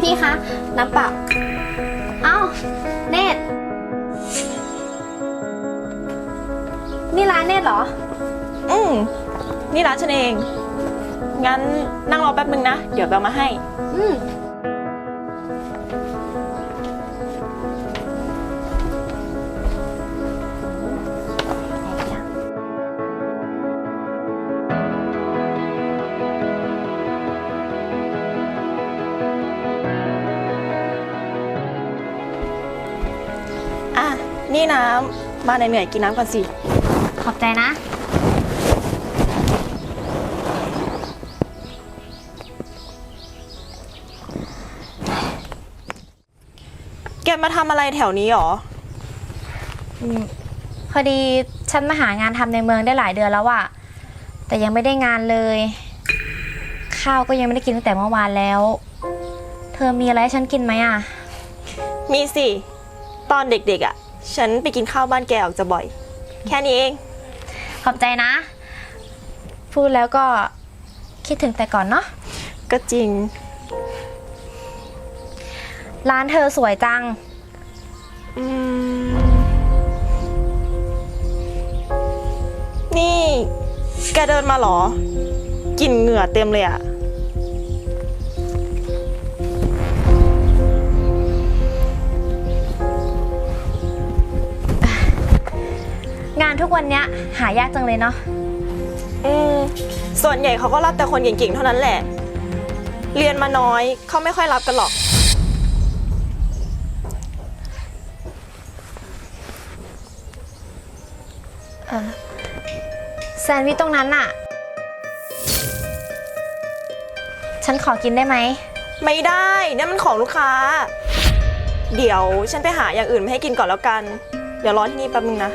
พี่คะ น้ำเปล่าเอ้าเนตรนี่ร้านเนตรเหรอ อืมนี่ร้านฉันเอง งั้นนั่งรอแป๊บนึงนะ เดี๋ยวแบลมาให้ อืม นี่น้ำมาเหนื่อยๆกินน้ำก่อนสิ ขอบใจนะ แกมาทำอะไรแถวนี้หรอ พอดีฉันมาหางานทำในเมืองได้หลายเดือนแล้วอะแต่ยังไม่ได้งานเลย ข้าวก็ยังไม่ได้กินตั้งแต่เมื่อวานแล้ว เธอมีอะไรให้ฉันกินไหมอะมีสิ ตอนเด็กๆอะ ฉันไปกินข้าวบ้านแกออกจะบ่อย แค่นี้เอง ขอบใจนะ พูดแล้วก็คิดถึงแต่ก่อนเนาะ ก็จริง ร้านเธอสวยจัง อืม นี่ แกเดินมาเหรอกลิ่นเหงื่อเต็มเลยอะานทุกวันเนี้ยหายากจังเลยเนาะ อืมส่วนใหญ่เขาก็รับแต่คนเก่งๆ เท่านั้นแหละ เรียนมาน้อยเขาไม่ค่อยรับกันหรอก แซนด์วิชตรงนั้นอะฉันขอกินได้ไหม ไม่ได้นั่นมันของลูกค้า เดี๋ยวฉันไปหาอย่างอื่นมาให้กินก่อนแล้วกัน เดี๋ยวรอที่นี่แป๊บนึงนะ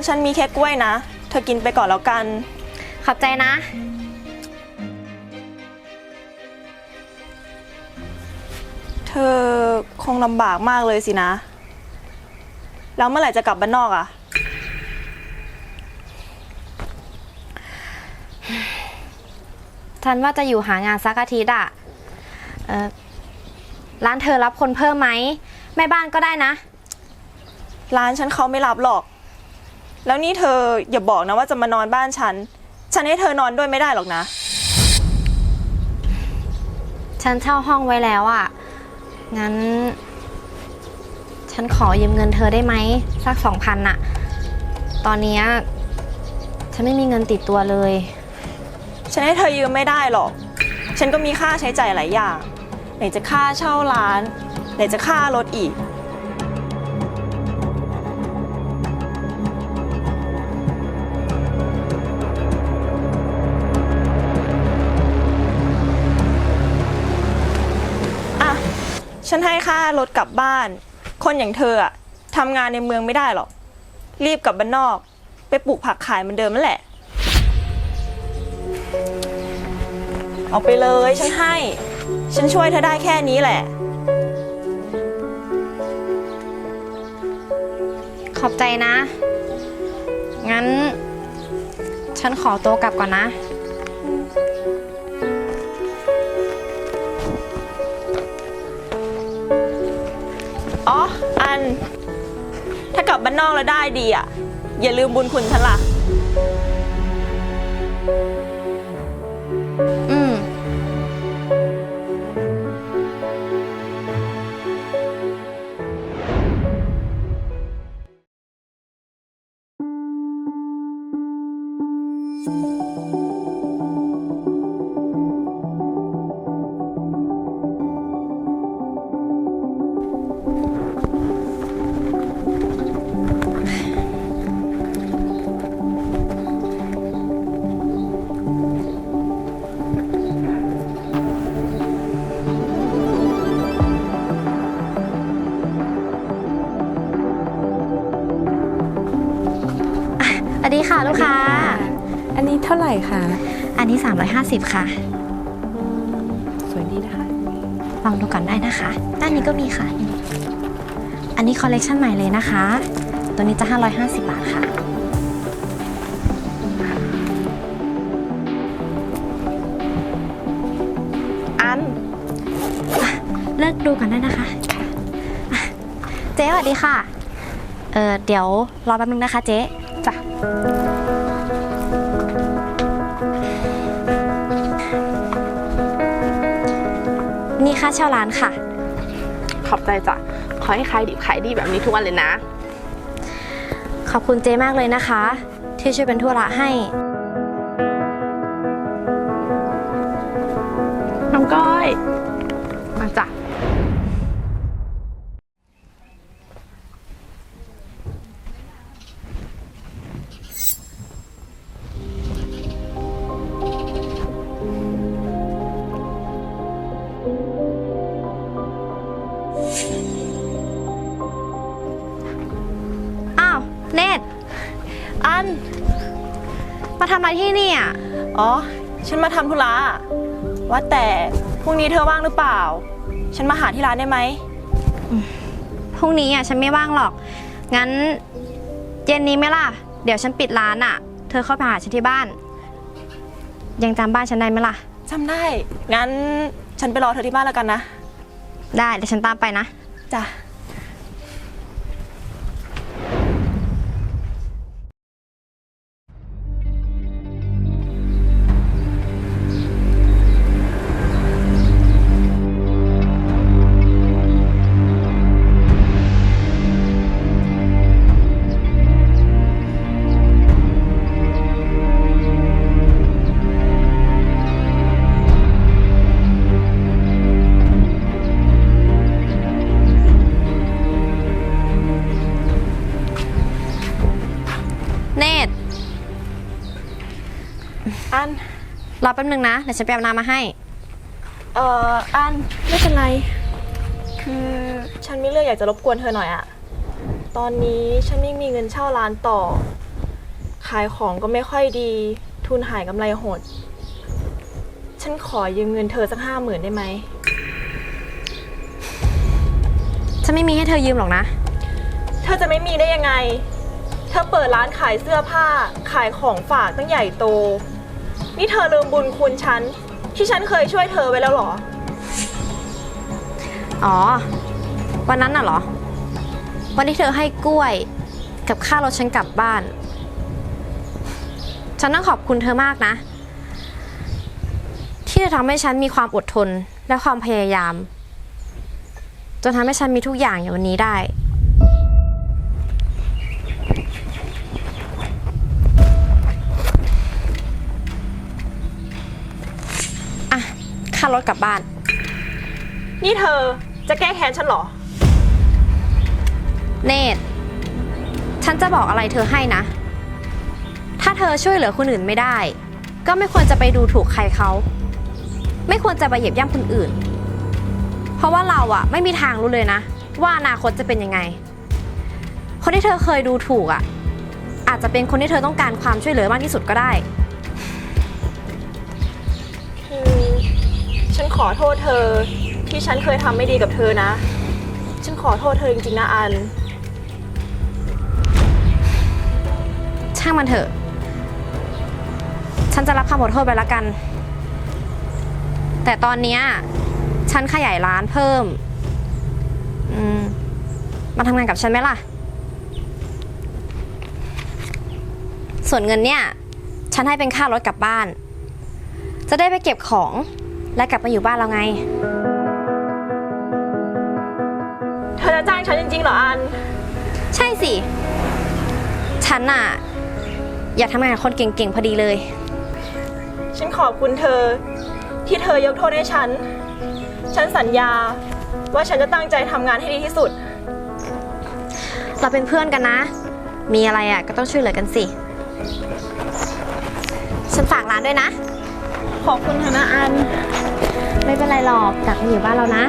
านฉันมีแค่กล้วยนะ เธอกินไปก่อนแล้วกัน ขอบใจนะ เธอคงลำบากมากเลยสินะ แล้วเมื่อไหร่จะกลับบ้านนอกอะฉันว่าจะอยู่หางานสักอาทิตย์อะเอ่อร้านเธอรับคนเพิ่มไหมแม่บ้านก็ได้นะ ร้านฉันเขาไม่รับหรอก แล้วนี่เธออย่าบอกนะว่าจะมานอนบ้านฉัน ฉันให้เธอนอนด้วยไม่ได้หรอกนะ ฉันเช่าห้องไว้แล้วอะงั้น ฉันขอยืมเงินเธอได้ไหมสักสองพันอะตอนเนี้ยฉันไม่มีเงินติดตัวเลย ฉันให้เธอยืมไม่ได้หรอก ฉันก็มีค่าใช้จ่ายหลายอย่าง ไหนจะค่าเช่าร้าน ไหนจะค่ารถอีก ฉันให้ค่ารถกลับบ้าน คนอย่างเธออะทำงานในเมืองไม่ได้หรอก รีบกลับบ้านนอก ไปปลูกผักขายเหมือนเดิมนั่นแหละ เอาไปเลยฉันให้ ฉันช่วยเธอได้แค่นี้แหละ ขอบใจนะ งั้น ฉันขอตัวกลับก่อนนะ บ้านนอกแล้วได้ดีอะ อย่าลืมบุญคุณฉันล่ะ ท่าไหร่คะอันนี้ 350 ค่ะ สวยดีนะคะลองดูก่อนได้นะคะ ด้านนี้ก็มีค่ะ อันนี้คอลเลกชันใหม่เลยนะคะ ตัวนี้จะ 550 บาทค่ะ อัน เลิกดูก่อนได้นะคะอะเจ๊สวัสดีค่ะ เออเดี๋ยวรอแป๊บนึงนะคะเจ๊จ้ะ ค่าเช่าร้านค่ะ ขอบใจจ้ะ ขอให้ขายดิบขายดีแบบนี้ทุกวันเลยนะ ขอบคุณเจ๊มากเลยนะคะ ที่ช่วยเป็นธุระให้ ทำอะไรที่นี่อะอ๋อ ฉันมาทำธุระว่าแต่พรุ่งนี้เธอว่างหรือเปล่า ฉันมาหาที่ร้านได้ไหม พรุ่งนี้อะฉันไม่ว่างหรอก งั้นเย็นนี้ไหมล่ะ เดี๋ยวฉันปิดร้านอะ เธอเข้าไปหาฉันที่บ้าน ยังจำบ้านฉันได้ไหมล่ะ จำได้ งั้นฉันไปรอเธอที่บ้านแล้วกันนะ ได้เดี๋ยวฉันตามไปนะ จ้ะ อัน รอแป๊บนึงนะ เดี๋ยวฉันไปเอาน้ำมาให้ เอ่อ อัน ไม่เป็นไร คือฉันมีเรื่องอยากจะรบกวนเธอหน่อยอะตอนนี้ฉันไม่มีเงินเช่าร้านต่อ ขายของก็ไม่ค่อยดี ทุนหายกำไรหด ฉันขอยืมเงินเธอสักห้าหมื่นได้ไหม ฉันไม่มีให้เธอยืมหรอกนะ เธอจะไม่มีได้ยังไง เธอเปิดร้านขายเสื้อผ้า ขายของฝากตั้งใหญ่โต นี่เธอลืมบุญคุณฉัน ที่ฉันเคยช่วยเธอไว้แล้วเหรอ อ๋อ วันนั้นน่ะเหรอ วันที่เธอให้กล้วยกับค่ารถฉันกลับบ้าน ฉันต้องขอบคุณเธอมากนะ ที่เธอทำให้ฉันมีความอดทนและความพยายาม จนทำให้ฉันมีทุกอย่างอย่างวันนี้ได้ารถกลับบ้าน นี่เธอจะแก้แค้นฉันเหรอ เนตฉันจะบอกอะไรเธอให้นะ ถ้าเธอช่วยเหลือคนอื่นไม่ได้ ก็ไม่ควรจะไปดูถูกใครเขา ไม่ควรจะไปเหยียบย่ำคนอื่น เพราะว่าเราอะไม่มีทางรู้เลยนะ ว่าอนาคตจะเป็นยังไง คนที่เธอเคยดูถูกอะอาจจะเป็นคนที่เธอต้องการความช่วยเหลือมากที่สุดก็ได้ อโทษเธอ ที่ฉันเคยทำไม่ดีกับเธอนะ ฉันขอโทษเธอจริงๆนะอัน ช่างมันเถอะ ฉันจะรับคำขอโทษไปละกัน แต่ตอนเนี้ยฉันขยายร้านเพิ่ม อืม มาทำงานกับฉันไหมล่ะ ส่วนเงินเนี่ย ฉันให้เป็นค่ารถกลับบ้าน จะได้ไปเก็บของ และกลับมาอยู่บ้านเราไง เธอจะจ้างฉันจริงๆเหรออัน ใช่สิ ฉันน่ะ อยากทำงานกับคนเก่งๆพอดีเลย ฉันขอบคุณเธอ ที่เธอยกโทษให้ฉัน ฉันสัญญาว่าฉันจะตั้งใจทำงานให้ดีที่สุด เราเป็นเพื่อนกันนะ มีอะไรอะก็ต้องช่วยเหลือกันสิ ฉันฝากร้านด้วยนะ ขอบคุณเธอนะอัน ไม่เป็นไรหรอกกลับมาอยู่บ้านเรานะ